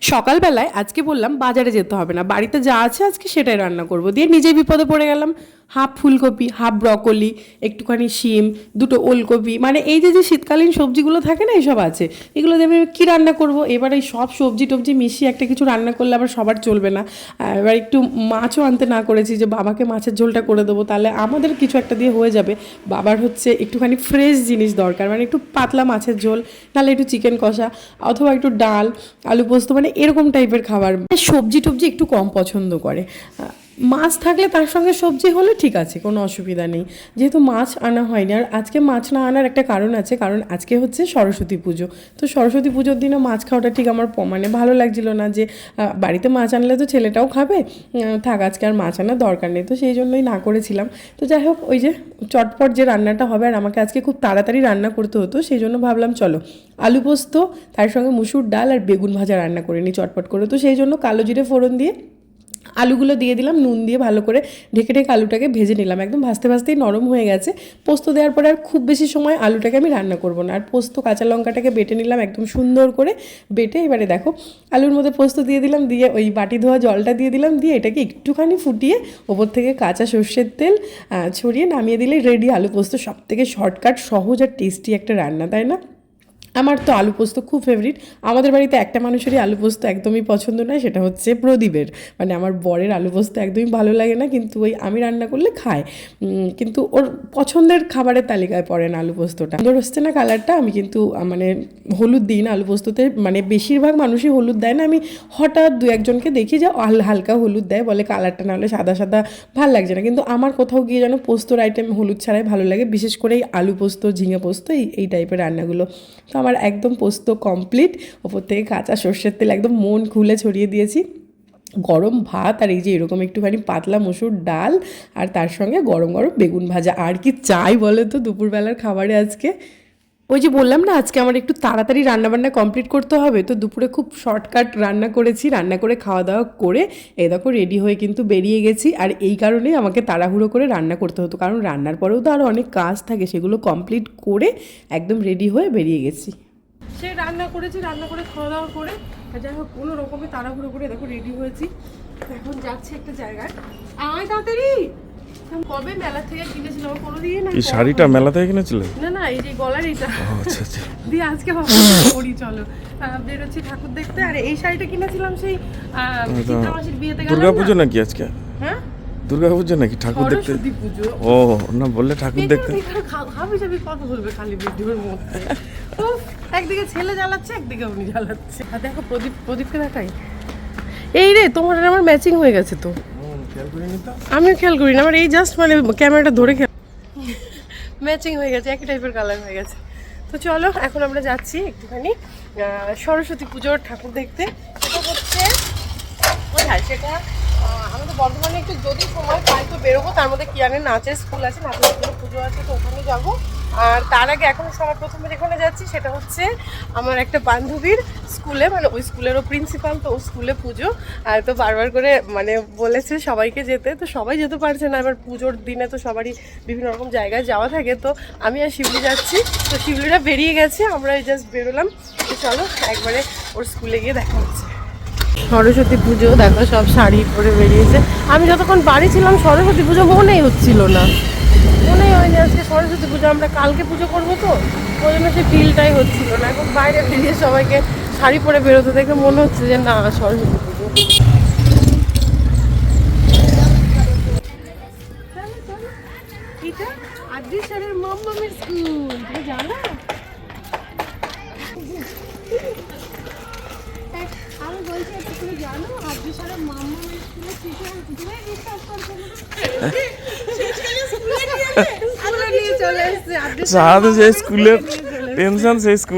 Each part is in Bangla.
সকালবেলায় আজকে বললাম বাজারে যেতে হবে না। বাড়িতে যা আছে আজকে সেটাই রান্না করব। দিয়ে নিজেই বিপদে পড়ে গেলাম। হাফ ফুলকপি, হাফ ব্রকলি, একটুখানি শিম, দুটো ওলকপি। মানে এই যে যে শীতকালীন সবজিগুলো থাকে না এইসব আছে। এগুলো দিয়ে আমি কী রান্না করব? এবার এই সব সবজি টবজি মিশিয়ে একটা কিছু রান্না করলে আবার সবার চলবে না। এবার একটু মাছও আনতে না করেছি যে, বাবাকে মাছের ঝোলটা করে দেবো। তাহলে আমাদের কিছু একটা দিয়ে হয়ে যাবে। বাবার হচ্ছে একটুখানি ফ্রেশ জিনিস দরকার। মানে একটু পাতলা মাছের ঝোল, নাহলে একটু চিকেন কষা, অথবা একটু ডাল, আলু পোস্ত মানে এরকম টাইপের খাবার। সবজি টবজি একটু কম পছন্দ করে। মাছ থাকলে তার সঙ্গে সবজি হলে ঠিক আছে, কোনো অসুবিধা নেই। যেহেতু মাছ আনা হয়নি, আর আজকে মাছ না আনার একটা কারণ আছে, কারণ আজকে হচ্ছে সরস্বতী পুজো। তো সরস্বতী পুজোর দিনে মাছ খাওয়াটা ঠিক আমার মানে ভালো লাগছিল না যে বাড়িতে মাছ আনলে তো ছেলেটাও খাবে থাক আজকে আর মাছ আনার দরকার নেই। তো সেই জন্যই না করেছিলাম। তো যাই হোক, ওই যে চটপট যে রান্নাটা হবে, আর আমাকে আজকে খুব তাড়াতাড়ি রান্না করতে হতো, সেই জন্য ভাবলাম চলো, আলু পোস্ত, তার সঙ্গে মুসুর ডাল আর বেগুন ভাজা রান্না করে নিই চটপট করে। তো সেই জন্য কালো জিরে ফোড়ন দিয়ে আলুগুলো দিয়ে দিলাম, নুন দিয়ে ভালো করে ঢেকে ঢেকে আলুটাকে ভেজে নিলাম। একদম ভাজতে ভাজতেই নরম হয়ে গেছে। পোস্ত দেওয়ার পরে আর খুব বেশি সময় আলুটাকে আমি রান্না করব না। আর পোস্ত, কাঁচা লঙ্কাটাকে বেটে নিলাম একদম সুন্দর করে বেটে। এবারে দেখো, আলুর মধ্যে পোস্ত দিয়ে দিলাম, দিয়ে ওই বাটি ধোয়া জলটা দিয়ে দিলাম, দিয়ে এটাকে একটুখানি ফুটিয়ে ওপর থেকে কাঁচা সর্ষের তেল ছড়িয়ে নামিয়ে দিলে রেডি আলু পোস্ত সব থেকে শর্টকাট সহজ আর টেস্টি একটা রান্না, তাই না? আমার তো আলু পোস্ত খুব ফেভারিট আমাদের বাড়িতে একটা মানুষেরই আলু পোস্ত একদমই পছন্দ নয়, সেটা হচ্ছে প্রদীপের। মানে আমার বরের আলু পোস্ত একদমই ভালো লাগে না, কিন্তু ওই আমি রান্না করলে খায়। কিন্তু ওর পছন্দের খাবারের তালিকায় পড়ে না আলু পোস্তটা। সুন্দর হচ্ছে না কালারটা আমি কিন্তু মানে হলুদ দিই না আলু পোস্ততে মানে বেশিরভাগ মানুষই হলুদ দেয় না। আমি হঠাৎ দু একজনকে দেখি যে হালকা হলুদ দেয়, বলে কালারটা না হলে সাদা সাদা ভালো লাগছে না। কিন্তু আমার কোথাও গিয়ে যেন পোস্তর আইটেম হলুদ ছাড়াই ভালো লাগে, বিশেষ করে এই আলু পোস্ত, ঝিঙে পোস্ত, এই এই টাইপের রান্নাগুলো। তো আমার একদম পোস্ত কমপ্লিট ওপর থেকে কাঁচা সর্ষের তেল একদম মন খুলে ছড়িয়ে দিয়েছি। গরম ভাত আর এই যে এরকম একটুখানি পাতলা মসুর ডাল আর তার সঙ্গে গরম গরম বেগুন ভাজা। আর কি চাই বলে তো দুপুরবেলার খাবারে আজকে? ওই যে বললাম না, আজকে আমার একটু তাড়াতাড়ি রান্নাবান্না কমপ্লিট করতে হবে, তো দুপুরে খুব শর্টকাট রান্না করেছি, রান্না করে খাওয়া দাওয়া করে, এই দেখো রেডি হয়ে কিন্তু বেরিয়ে গেছি, আর এই কারণেই আমাকে তাড়াহুড়ো করে রান্না করতে হতো, কারণ রান্নার পরেও তো আরও অনেক কাজ থাকে, সেগুলো কমপ্লিট করে একদম রেডি হয়ে বেরিয়ে গেছি। সে রান্না করেছি, রান্না করে খাওয়া দাওয়া করে যাই হোক, কোনো রকমে তাড়াহুড়ো করে দেখো রেডি হয়েছি এখন যাচ্ছি একটা জায়গায়। আয় তাড়াতাড়ি! কবে মেলা থেকে কিনেছিলাম? কোনোদিন না এই শাড়িটা মেলা থেকে কিনেছিলে? না না এই যে গলার এইটা। আচ্ছা আচ্ছা। দিয়ে আজকে ভাবছি পরি চলো। বেরোচ্ছি ঠাকুর দেখতে। আর এই শাড়িটা কিনেছিলাম সেই আহ, চিত্রা বিয়েতে গেলাম দুর্গাপুজো নাকি আজকে? হ্যাঁ? দুর্গা পুজো নাকি ঠাকুর দেখতে? পুজো। ও না বললে ঠাকুর দেখতে। হাবি যাবি কথা বলবে খালি ভিডিওর মধ্যে। একদিকে ছেলে জ্বালাচ্ছে একদিকে উনি জ্বালাচ্ছে। আর দেখো প্রদীপ প্রদীপকে দেখাই। এই রে তোমার আমার ম্যাচিং হয়ে গেছে তো। আমিও খেয়াল করি না আমার এই জাস্ট মানে ক্যামেরাটা ধরে খেয়াল ম্যাচিং হয়ে গেছে একই টাইপের কালার হয়ে গেছে। তো চলো এখন আমরা যাচ্ছি একটুখানি সরস্বতী পুজোর ঠাকুর দেখতে। সেটা হচ্ছে কোথায়? সেটা আমাদের বর্ধমানে একটু যদি সময় পাই তো বেরোবো তার মধ্যে কিয়ানের নাচের স্কুল আছে নাচের স্কুলে পুজো আছে তো ওখানে যাব। আর তার আগে এখন সবার প্রথমে যেখানে যাচ্ছি সেটা হচ্ছে আমার একটা বান্ধবীর স্কুলে মানে ওই স্কুলেরও প্রিন্সিপাল তো ও স্কুলে পুজো। আর তো বারবার করে মানে বলেছে সবাইকে যেতে। তো সবাই যেতে পারছে না। এবার পুজোর দিনে তো সবারই বিভিন্ন রকম জায়গায় যাওয়া থাকে। তো আমি আর শিবলি যাচ্ছি। তো শিবলিটা বেরিয়ে গেছে। আমরা জাস্ট বেরোলাম। তো চলো, একবারে ওর স্কুলে গিয়ে দেখা হচ্ছে। সরস্বতী পুজো, দেখো সব শাড়ি পরে বেরিয়েছে। আমি যতক্ষণ বাড়ি ছিলাম, সরস্বতী পুজো মনেই হচ্ছিল না। মনেই হয়নি আজকে সরস্বতী পুজো। আমরা কালকে পুজো করব তো? ওই জন্য সেই ফিলটাই হচ্ছিল না। এখন বাইরে বেরিয়ে সবাইকে শাড়ি পরে বেরোতে দেখে মনে হচ্ছে যে না সরস্বতী পুজো এটা সেই স্যারের মাম্মামের স্কুল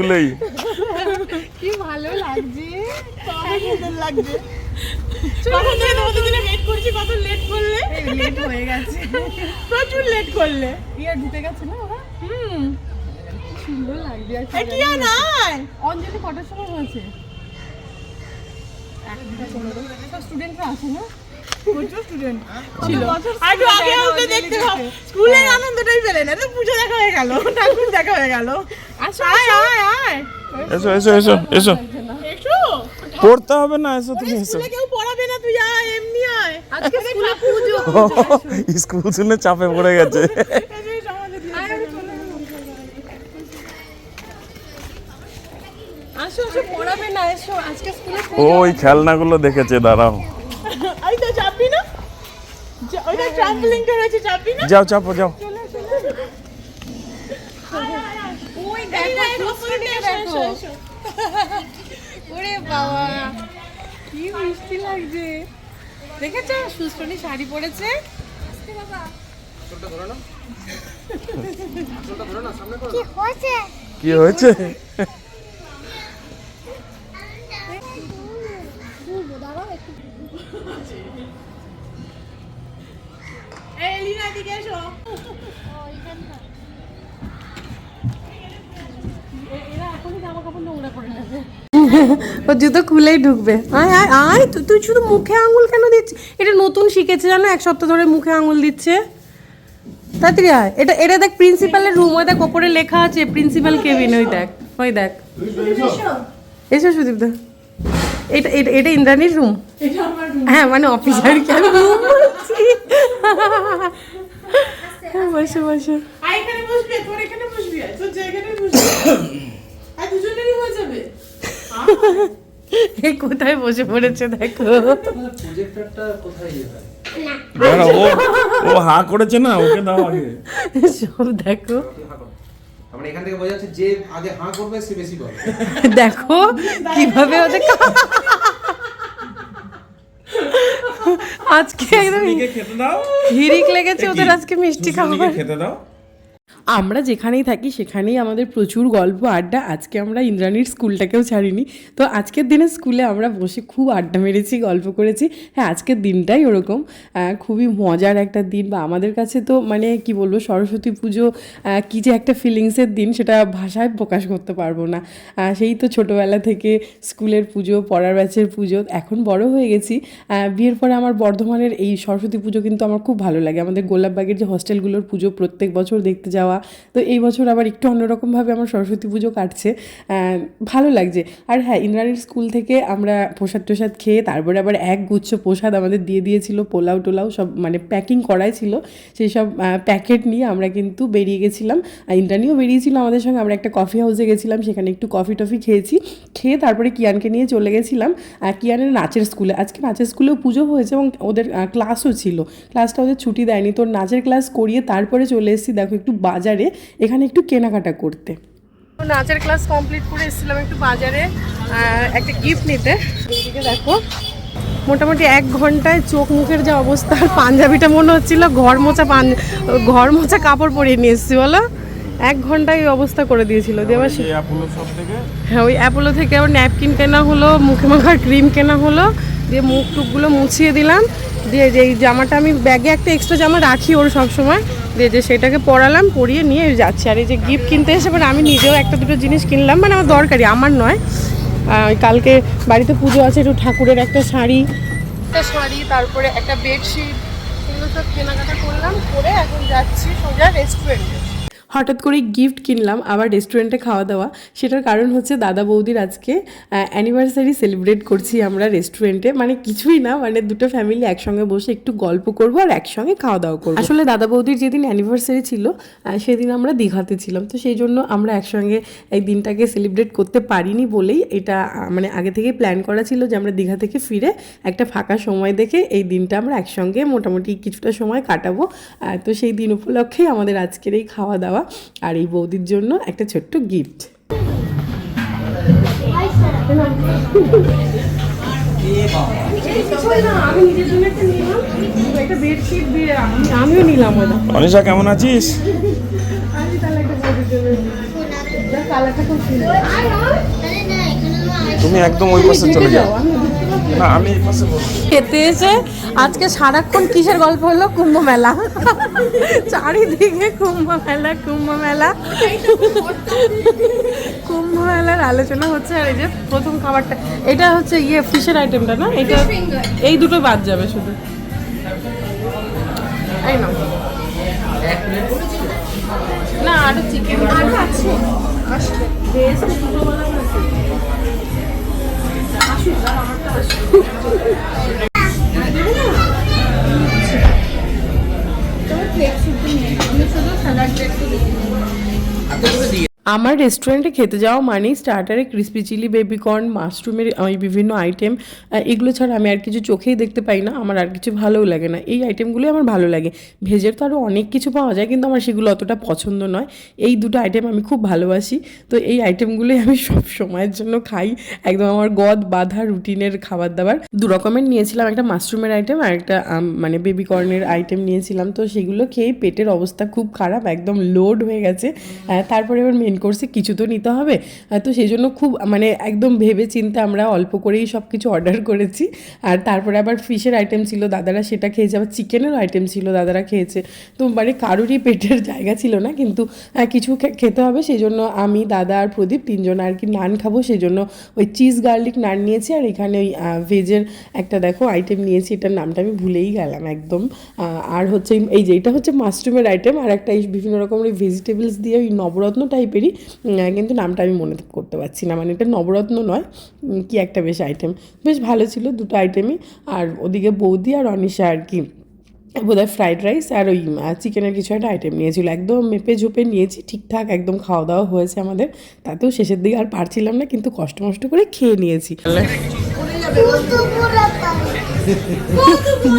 তুমি লাগছে কখন থেকে তোমাদের জন্য wait করছি, কত late করলে? লেট হয়ে গেছে প্রচুর late করলে। ঢুকে গেছে না ওরা হুম। সুন্দর লাগবে আর টিয়া নাই। অঞ্জলি কটার সময় হয়েছে স্টুডেন্টরা আছে না প্রচুর student ছিল। আর আগে আসলে দেখতে পাও। স্কুলের আনন্দটাই পেলে না, তো পুজো দেখা হয়ে গেল, ঠাকুর দেখা হয়ে গেল। আয়, আয়, এসো এসো এসো এসো। পড়তে হবে না এসো তুমি এসো। কেউ পড়াবে না তুই আয় এমনি আয়। আজকে স্কুলে পুজো। স্কুল শুনে চাপে পড়ে গেছে। আসো আসো পড়াবে না এসো। আজকে স্কুলে ওই খেলনাগুলো দেখেছে দাঁড়াও। এই তো চাপবি না? যা- ওইটা ট্রাম্পলিংটা রয়েছে চাপবি না? যাও চাপো যাও। ওই দেখো দেখো। ওরে বাবা কি মিষ্টি লাগছে। দেখেছ সুস্মনি শাড়ি পরেছে? কি হয়েছে? এই এলিনা এদিকে এসো। ও জুতো খুলেই ঢুকবে। আয় আয় আয় তুই তুই শুধু মুখে আঙুল কেন দিচ্ছিস এটা নতুন শিখেছে জানো এক সপ্তাহ ধরে মুখে আঙুল দিচ্ছে। তাড়াতাড়ি আয় এটা এটা দেখ প্রিন্সিপালের রুম ওই দেখ ওপরে লেখা আছে প্রিন্সিপাল কেবিন ওই দেখ ওই দেখ। এসো সুদীপ দা। এটা এটা এটা ইন্দ্রাণীর রুম হ্যাঁ মানে অফিসার কি আমি room বলছি। বসো বসো। এখানে বসবি তোর এখানে বসবি তোর জায়গাটায় বসবি। আর দুজনেরই হয়ে যাবে। এই কোথায় বসে পড়েছে দেখো? প্রজেক্টরটা কোথায় ও ও হা করেছে না? ওকে দাও আগে। সব দেখো। আমরা এখান থেকে বোঝা যাচ্ছে যে আগে হাঁ করবে সে বেশি বলে দেখো কীভাবে ওদের আজকে একদম হিরিক লেগেছে ওদের আজকে মিষ্টি খাবার। খেতে দাও। আমরা যেখানেই থাকি, সেখানেই আমাদের প্রচুর গল্প, আড্ডা। আজকে আমরা ইন্দ্রাণীর স্কুলটাকেও ছাড়িনি। তো আজকের দিনে স্কুলে আমরা বসে খুব আড্ডা মেরেছি, গল্প করেছি। হ্যাঁ আজকের দিনটাই ওরকম। খুবই মজার একটা দিন বা আমাদের কাছে তো মানে কি বলব, সরস্বতী পুজো কি যে একটা ফিলিংসের দিন, সেটা ভাষায় প্রকাশ করতে পারব না। সেই তো ছোটোবেলা থেকে স্কুলের পুজো, পড়ার ব্যাচের পুজো, এখন বড় হয়ে গেছি। বিয়ের পরে আমার বর্ধমানের এই সরস্বতী পুজো কিন্তু আমার খুব ভালো লাগে। আমাদের গোলাপবাগের যে হস্টেলগুলোর পুজো প্রত্যেক বছর দেখতে যাওয়া তো এই বছর আবার একটু অন্যরকমভাবে আমার সরস্বতী পুজো কাটছে ভালো লাগছে। আর হ্যাঁ ইন্দ্রাণীর স্কুল থেকে আমরা প্রসাদ টোসাদ খেয়ে তারপরে আবার এক গুচ্ছ প্রসাদ আমাদের দিয়ে দিয়েছিল, পোলাও টোলাও সব মানে প্যাকিং করাই ছিল। সেই সব প্যাকেট নিয়ে আমরা কিন্তু বেরিয়ে গেছিলাম। ইন্দ্রাণীও বেরিয়েছিল আমাদের সঙ্গে, আমরা একটা কফি হাউসে গেছিলাম, সেখানে একটু কফি টফি খেয়েছি। খেয়ে তারপরে কিয়ানকে নিয়ে চলে গেছিলাম কিয়ানের নাচের স্কুলে। আজকে নাচের স্কুলেও পুজো হয়েছে এবং ওদের ক্লাসও ছিল। ক্লাসটা ওদের ছুটি দেয়নি। তোর নাচের ক্লাস করিয়ে তারপরে চলে এসেছি। দেখো, একটু বাজারে এখানে একটু কেনাকাটা করতে। নাচের ক্লাস কমপ্লিট করে এসেছিলাম একটু বাজারে একটা গিফট নিতে। এইদিকে দেখো মোটামুটি এক ঘন্টায় চোখ মুখের যে অবস্থা পাঞ্জাবিটা মনে হচ্ছিল ঘর মোচা পাঞ্জ ঘর মোচা কাপড় পরিয়ে নিয়ে এসেছি বলো? এক ঘন্টায় এই অবস্থা করে দিয়েছিল থেকে? হ্যাঁ ওই অ্যাপোলো থেকে আবার ন্যাপকিন কেনা হলো মুখে মাখার ক্রিম কেনা হলো দিয়ে মুখ টুকগুলো মুছিয়ে দিলাম। দিয়ে যে এই জামাটা আমি ব্যাগে একটা এক্সট্রা জামা রাখি ওর সবসময়। দিয়ে যে সেটাকে পরালাম, পরিয়ে নিয়ে যাচ্ছি। আর এই যে গিফট কিনতে এসে মানে আমি নিজেও একটা দুটো জিনিস কিনলাম মানে আমার দরকারি আমার নয়। কালকে বাড়িতে পুজো আছে, একটু ঠাকুরের একটা শাড়ি। একটা শাড়ি, তারপরে একটা বেডশিট এগুলো সব কেনাকাটা করলাম, করে এখন যাচ্ছি সোজা রেস্টুরেন্টে হঠাৎ করে গিফট কিনলাম, আবার রেস্টুরেন্টে খাওয়া দাওয়া। সেটার কারণ হচ্ছে দাদা বৌদির আজকে অ্যানিভার্সারি সেলিব্রেট করছি আমরা রেস্টুরেন্টে মানে কিছুই না মানে দুটো ফ্যামিলি একসঙ্গে বসে একটু গল্প করব আর একসঙ্গে খাওয়া দাওয়া করব। আসলে দাদা বৌদির যেদিন অ্যানিভার্সারি ছিল সেদিন আমরা দীঘাতে ছিলাম। তো সেই জন্য আমরা একসঙ্গে এই দিনটাকে সেলিব্রেট করতে পারিনি বলেই এটা মানে আগে থেকেই প্ল্যান করা ছিল যে আমরা দীঘা থেকে ফিরে একটা ফাঁকা সময় দেখে এই দিনটা আমরা একসঙ্গে মোটামুটি কিছুটা সময় কাটাবো। তো সেই দিন উপলক্ষেই আমাদের আজকের এই খাওয়া দাওয়া। আর এই বৌদির জন্য একটা ছোট্ট গিফট আমি নিজের জন্য একটা নিলাম একটা বেডশিট দিয়ে আমি- আমিও নিলাম অনিশা কেমন আছিস তুমি একদম ওই পাশে চলে যাও। খেতে এসে আজকে সারাক্ষণ কিসের গল্প হলো? কুম্ভ মেলা। চারিদিকে কুম্ভ মেলা কুম্ভ মেলা। কুম্ভ মেলার আলোচনা হচ্ছে আর এই যে প্রথম খাবারটা। এটা হচ্ছে ইয়ে ফিশের আইটেমটা না? এটা এই দুটো বাদ যাবে শুধু। এই নাও। না আরও চিকেন আছে। শুধু স্যালাড একটু দিই আমার রেস্টুরেন্টে খেতে যাওয়া মানেই স্টার্টারে ক্রিসপি চিলি বেবিকর্ন মাশরুমের ওই বিভিন্ন আইটেম এগুলো ছাড়া আমি আর কিছু চোখেই দেখতে পাই না। আমার আর কিছু ভালোও লাগে না। এই আইটেমগুলো আমার ভালো লাগে। ভেজের তো আরও অনেক কিছু পাওয়া যায়, কিন্তু আমার সেগুলো অতটা পছন্দ নয়। এই দুটো আইটেম আমি খুব ভালোবাসি। তো এই আইটেমগুলোই আমি সব সময়ের জন্য খাই। একদম আমার গদ বাঁধা রুটিনের খাবার দাবার দু রকমের নিয়েছিলাম, একটা মাশরুমের আইটেম আর একটা মানে বেবিকর্নের আইটেম নিয়েছিলাম। তো সেগুলো খেয়ে পেটের অবস্থা খুব খারাপ, একদম লোড হয়ে গেছে। তারপরে এবার মেন কোর্সে কিছু তো নিতে হবে। তো সেই জন্য খুব মানে একদম ভেবে চিন্তে আমরা অল্প করেই সব কিছু অর্ডার করেছি। আর তারপরে আবার ফিশের আইটেম ছিল, দাদারা সেটা খেয়েছে। আবার চিকেনের আইটেম ছিল, দাদারা খেয়েছে। তো মানে কারোরই পেটের জায়গা ছিল না, কিন্তু কিছু খেতে হবে। সেই জন্য আমি, দাদা আর প্রদীপ তিনজন আর কি নান খাব। সেই জন্য ওই চিজ গার্লিক নান নিয়েছি। আর এখানে ওই ভেজের একটা দেখো আইটেম নিয়েছি। এটার নামটা আমি ভুলেই গেলাম একদম। আর হচ্ছে এই- যে, এটা হচ্ছে মাশরুমের আইটেম আর একটা এই বিভিন্ন রকমের ভেজিটেবলস দিয়ে ওই নবরত্ন টাইপেরই কিন্তু নামটা আমি মনে করতে পারছি না। মানে এটা নবরত্ন নয় কি একটা বেশ আইটেম বেশ ভালো ছিল দুটো আইটেমই আর ওদিকে বৌদি আর অনিশা আর কি, বোধহয় ফ্রাইড রাইস আর ওই চিকেনের কিছু একটা আইটেম নিয়েছিল। একদম মেপে ঝুপে নিয়েছি, ঠিকঠাক একদম খাওয়া দাওয়া হয়েছে আমাদের। তাতেও শেষের দিকে আর পারছিলাম না, কিন্তু কষ্ট মষ্ট করে খেয়ে নিয়েছি।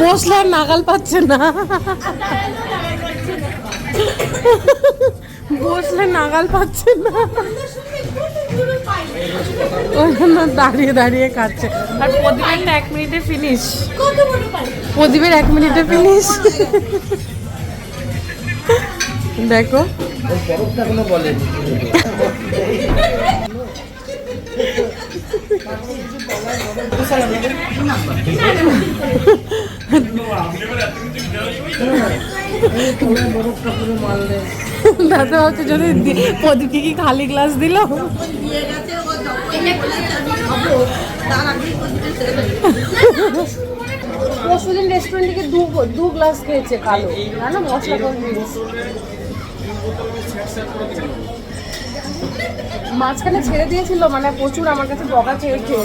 বসলে আর নাগাল পাচ্ছে না। বসলে নাগাল পাচ্ছে না। ওই জন্য দাঁড়িয়ে দাঁড়িয়ে খাচ্ছে। আর প্রদীপেরটা এক মিনিটে ফিনিশ প্রদীপের এক মিনিটে ফিনিশ দেখো। দাদা হচ্ছে যদি দি- প্রদীপকে কি খালি গ্লাস দিল? পরশুদিন রেস্টুরেন্ট থেকে দু দু গ্লাস খেয়েছে কালো। না না মশলা কম দিয়েছে। মাঝখানে ছেড়ে দিয়েছিল মানে প্রচুর আমার কাছে বকা চেয়েছে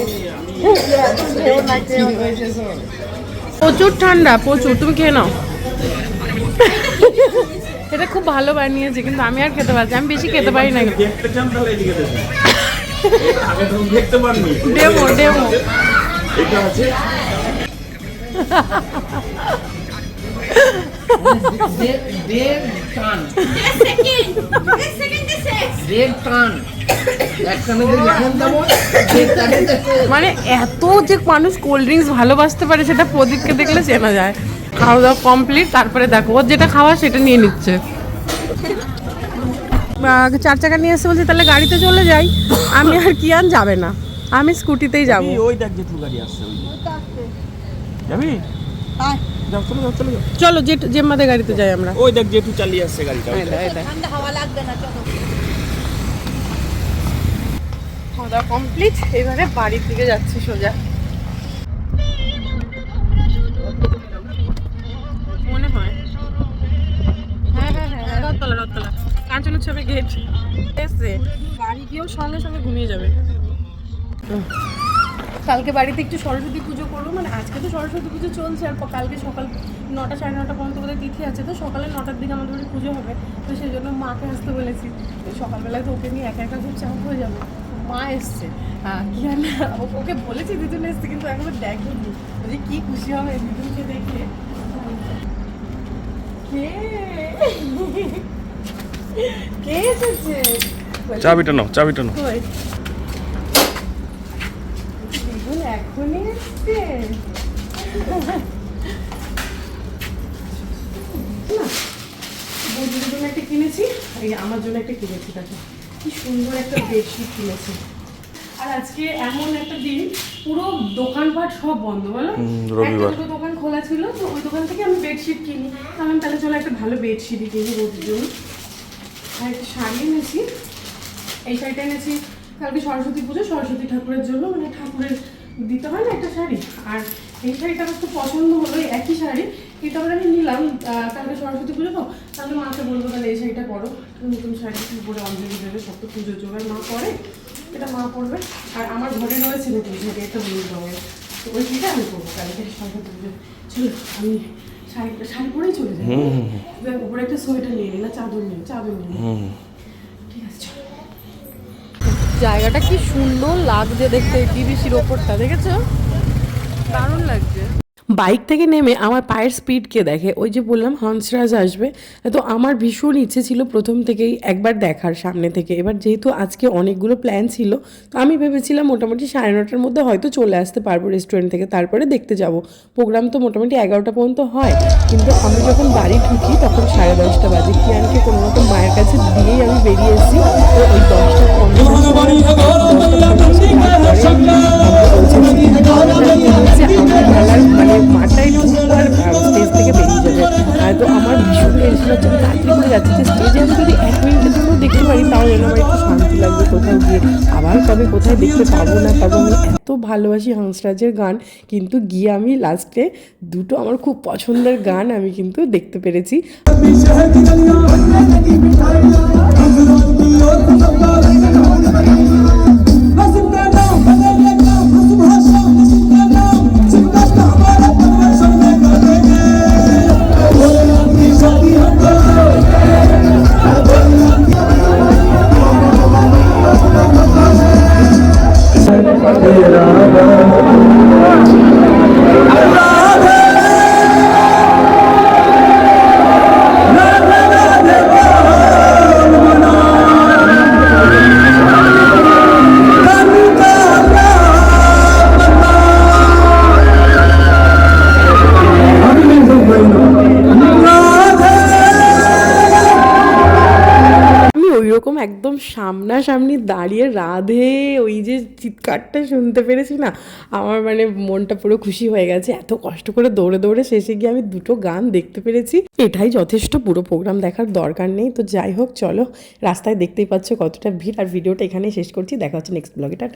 প্রচুর ঠান্ডা, প্রচুর। তুমি খেয়ে নাও। এটা খুব ভালো বানিয়েছে, কিন্তু আমি আর খেতে পারছি আমি বেশি খেতে পারি না ডেমো ডেমো দেড় টান। দেড় টান। মানে এত যে মানুষ কোল্ড ড্রিঙ্কস ভালোবাসতে পারে সেটা প্রদীপকে দেখলে চেনা যায়। খাওয়া দাওয়া কমপ্লিট তারপরে দেখো ওর যেটা খাওয়া সেটা নিয়ে নিচ্ছে। চার চাকা নিয়ে এসে বলছি তাহলে গাড়িতে চলে যাই। আমি আর কি আন যাবে না। আমি স্কুটিতেই যাব। ওই দেখ জেঠু গাড়ি আসছে ওই যে। যাবি? যাও চলো যাও চলো যাও। চলো জেম্মাদের গাড়িতে যাই আমরা। ওই দেখ জেঠু চালিয়ে আসছে গাড়িটা দেখ, এই দেখ। খাওয়া দাওয়া কমপ্লিট এবারে বাড়ির দিকে যাচ্ছি সোজা। মনে হয়। হ্যাঁ হ্যাঁ হ্যাঁ রথতলা রথতলা। কাঞ্চনের ছবি গেট এসছে বাড়ি গিয়েও সঙ্গে সঙ্গে ঘুমিয়ে যাবে। কালকে বাড়িতে একটু সরস্বতী পুজো করব। মানে আজকে তো সরস্বতী পুজো চলছে আর কালকে সকাল নটা সাড়ে নটা পর্যন্ত বোধহয় তিথি আছে তো সকালে নটার দিকে আমাদের বাড়ি পুজো হবে। তো সেই জন্য মাকে আসতে বলেছি সকালবেলায় তো ওকে নিয়ে একা একা খুব চাপ হয়ে যাবে। মা এসছে। হ্যাঁ ওকে বলেছি দিদুন এসছে কিন্তু এখনও দেখেনি বলছি কী খুশি হবে দিদুনকে দেখে কে কে? এসেছে? চাবিটা নাও চাবিটা নাও। এখনই এসছে না, বৌদির জন্য একটা কিনেছি আমার জন্য একটা কিনেছি কি সুন্দর একটা বেডশিট কিনেছি আর আজকে এমন একটা দিন পুরো দোকানপাট সব বন্ধ বলো। একটা দোকান খোলা ছিল তো ওই দোকান থেকে আমি বেডশিট কিনি। আমি তাহলে চলো একটা ভালো বেডশিটই কিনি বৌদির জন্য। আর একটা শাড়ি এনেছি। এই শাড়িটা এনেছি কালকে সরস্বতী পুজো সরস্বতী ঠাকুরের জন্য মানে ঠাকুরের দিতে হয় না একটা শাড়ি? আর এই শাড়িটা আমার খুব পছন্দ হলো একই শাড়ি কিন্তু আমরা আমি নিলাম কালকে সরস্বতী পুজো তো তাহলে মাকে বলব তাহলে এই শাড়িটা পরো নতুন শাড়ি পরে অঞ্জলি দেবে সব তো পুজোর জোগাড় মা করে এটা মা পরবে। আর আমার ঘরে রয়েছে নতুন শাড়ি একটা হলুদ রঙের। তো ওই শাড়িটা আমি পরবো কালকে সঙ্গে তুলবে চলো আমি শাড়িটা শাড়ি পরেই চলে যাব উপরে একটা সোয়েটার নিয়ে নিই না চাদর নিয়ে চাদর নিয়ে ঠিক আছে জায়গাটা কি সুন্দর লাগছে দেখতে বিবিসির ওপরটা দেখেছ? দারুণ লাগছে। বাইক থেকে নেমে আমার পায়ের স্পিডকে দেখে? ওই যে বললাম হংসরাজ আসবে। তো আমার ভীষণ ইচ্ছে ছিল প্রথম থেকেই একবার দেখার সামনে থেকে। এবার যেহেতু আজকে অনেকগুলো প্ল্যান ছিল তো আমি ভেবেছিলাম মোটামুটি সাড়ে নটার মধ্যে হয়তো চলে আসতে পারব রেস্টুরেন্ট থেকে। তারপরে দেখতে যাব। প্রোগ্রাম তো মোটামুটি এগারোটা পর্যন্ত হয়। কিন্তু আমি যখন বাড়ি ঢুকি তখন সাড়ে দশটা বাজে। কি কিয়ানকে কোনো রকম মায়ের কাছে দিয়েই আমি বেরিয়ে ভালোবাসি হংসরাজের গান, কিন্তু গিয়ে আমি লাস্টে দুটো আমার খুব পছন্দের গান আমি কিন্তু দেখতে পেরেছি। একদম সামনাসামনি দাঁড়িয়ে রাধে, ওই যে চিৎকারটা শুনতে পেরেছি না? আমার মানে মনটা পুরো খুশি হয়ে গেছে। এত কষ্ট করে দৌড়ে দৌড়ে শেষে গিয়ে আমি দুটো গান দেখতে পেরেছি। এটাই যথেষ্ট, পুরো প্রোগ্রাম দেখার দরকার নেই। তো যাই হোক, চলো, রাস্তায় দেখতেই পাচ্ছ কতটা ভিড়। আর ভিডিওটা এখানেই শেষ করছি। দেখা হচ্ছে নেক্সট ব্লগে